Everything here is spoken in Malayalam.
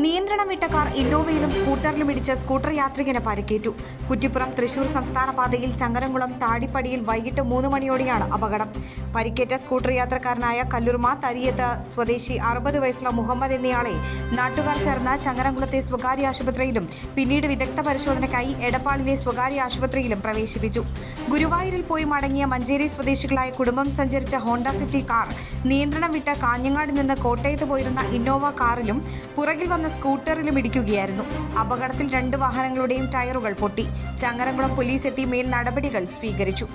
നിയന്ത്രണം വിട്ട കാർ ഇന്നോവയിലും സ്കൂട്ടറിലും ഇടിച്ച് സ്കൂട്ടർ യാത്രികന് പരിക്കേറ്റു. കുറ്റിപ്പുറം തൃശൂർ സംസ്ഥാന പാതയിൽ ചങ്ങരംകുളം താടിപ്പടിയിൽ വൈകിട്ട് മൂന്ന് മണിയോടെയാണ് അപകടം. പരിക്കേറ്റ സ്കൂട്ടർ യാത്രക്കാരനായ കല്ലുർമ തരിയത്ത് സ്വദേശി അറുപത് വയസ്സുള്ള മുഹമ്മദ് എന്നയാളെ നാട്ടുകാർ ചേർന്ന് ചങ്ങരംകുളത്തെ സ്വകാര്യ ആശുപത്രിയിലും പിന്നീട് വിദഗ്ധ പരിശോധനയ്ക്കായി എടപ്പാളിലെ സ്വകാര്യ ആശുപത്രിയിലും പ്രവേശിപ്പിച്ചു. ഗുരുവായൂരിൽ പോയി മടങ്ങിയ മഞ്ചേരി സ്വദേശികളായ കുടുംബം സഞ്ചരിച്ച ഹോണ്ട സിറ്റി കാർ നിയന്ത്രണം വിട്ട കാഞ്ഞങ്ങാട് നിന്ന് കോട്ടയത്ത് പോയിരുന്ന ഇന്നോവ കാറിലും പുറകിൽ വന്ന സ്കൂട്ടറിലും ഇടിക്കുകയായിരുന്നു. അപകടത്തിൽ രണ്ട് വാഹനങ്ങളുടെയും ടയറുകൾ പൊട്ടി. ചങ്ങരംകുളം പോലീസ് എത്തി മേൽ നടപടികൾ സ്വീകരിച്ചു.